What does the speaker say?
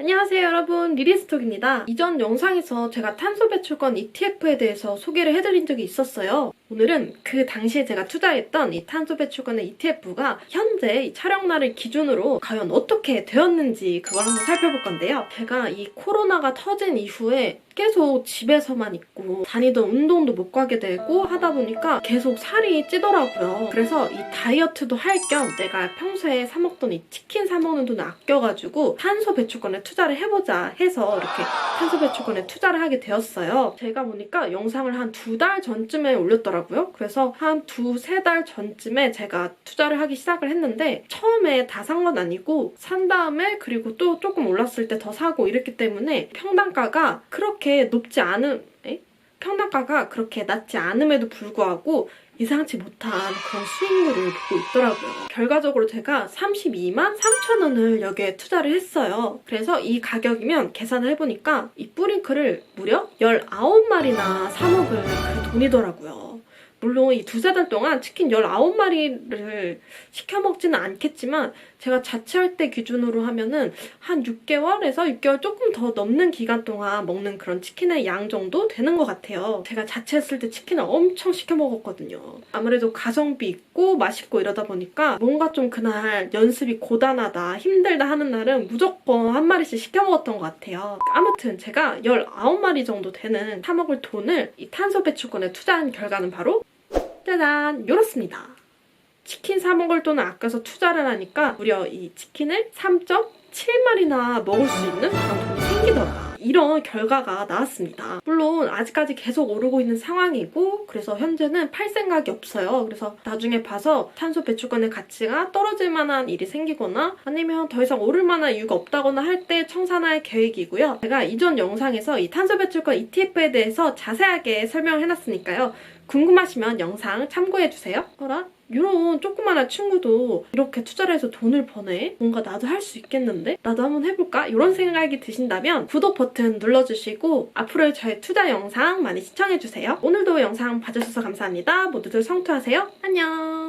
안녕하세요 여러분 리리스톡입니다. 이전 영상에서 제가 탄소 배출권 ETF에 대해서 소개를 해드린 적이 있었어요. 오늘은 그 당시에 제가 투자했던 이 탄소 배출권의 ETF가 현재 이 촬영날을 기준으로 과연 어떻게 되었는지 그걸 한번 살펴볼 건데요. 제가 이 코로나가 터진 이후에 계속 집에서만 있고 다니던 운동도 못 가게 되고 하다 보니까 계속 살이 찌더라고요. 그래서 이 다이어트도 할 겸 내가 평소에 사 먹던 이 치킨 사 먹는 돈을 아껴가지고 탄소 배출권에 투자를 해보자 해서 이렇게 탄소 배출권에 투자를 하게 되었어요. 제가 보니까 영상을 한 두 달 전쯤에 올렸더라고요. 그래서 한 두세 달 전쯤에 제가 투자를 하기 시작을 했는데 처음에 다 산 건 아니고 산 다음에 그리고 또 조금 올랐을 때 더 사고 이랬기 때문에 평단가가 그렇게 높지 않은 에? 평단가가 그렇게 낮지 않음에도 불구하고 예상치 못한 그런 수익률을 보고 있더라고요. 결과적으로 제가 32만 3천 원을 여기에 투자를 했어요. 그래서 이 가격이면 계산을 해보니까 이 뿌링클을 무려 19마리나 사먹을 그 돈이더라고요. 물론 이 두세 달 동안 치킨 19마리를 시켜 먹지는 않겠지만 제가 자취할 때 기준으로 하면은 한 6개월에서 6개월 조금 더 넘는 기간 동안 먹는 그런 치킨의 양 정도 되는 것 같아요. 제가 자취했을 때 치킨을 엄청 시켜 먹었거든요. 아무래도 가성비 있고 맛있고 이러다 보니까 뭔가 좀 그날 연습이 고단하다, 힘들다 하는 날은 무조건 한 마리씩 시켜 먹었던 것 같아요. 아무튼 제가 19마리 정도 되는 사 먹을 돈을 이 탄소 배출권에 투자한 결과는 바로 짜잔! 요렇습니다. 치킨 사 먹을 돈을 아껴서 투자를 하니까 무려 이 치킨을 3.7마리나 먹을 수 있는 그런 돈이 생기더라. 이런 결과가 나왔습니다. 물론 아직까지 계속 오르고 있는 상황이고 그래서 현재는 팔 생각이 없어요. 그래서 나중에 봐서 탄소 배출권의 가치가 떨어질 만한 일이 생기거나 아니면 더 이상 오를 만한 이유가 없다거나 할 때 청산할 계획이고요. 제가 이전 영상에서 이 탄소 배출권 ETF에 대해서 자세하게 설명을 해놨으니까요. 궁금하시면 영상 참고해주세요. 어라? 이런 조그마한 친구도 이렇게 투자를 해서 돈을 버네? 뭔가 나도 할 수 있겠는데? 나도 한번 해볼까? 이런 생각이 드신다면 구독 버튼 눌러주시고 앞으로의 저의 투자 영상 많이 시청해주세요. 오늘도 영상 봐주셔서 감사합니다. 모두들 성투하세요. 안녕!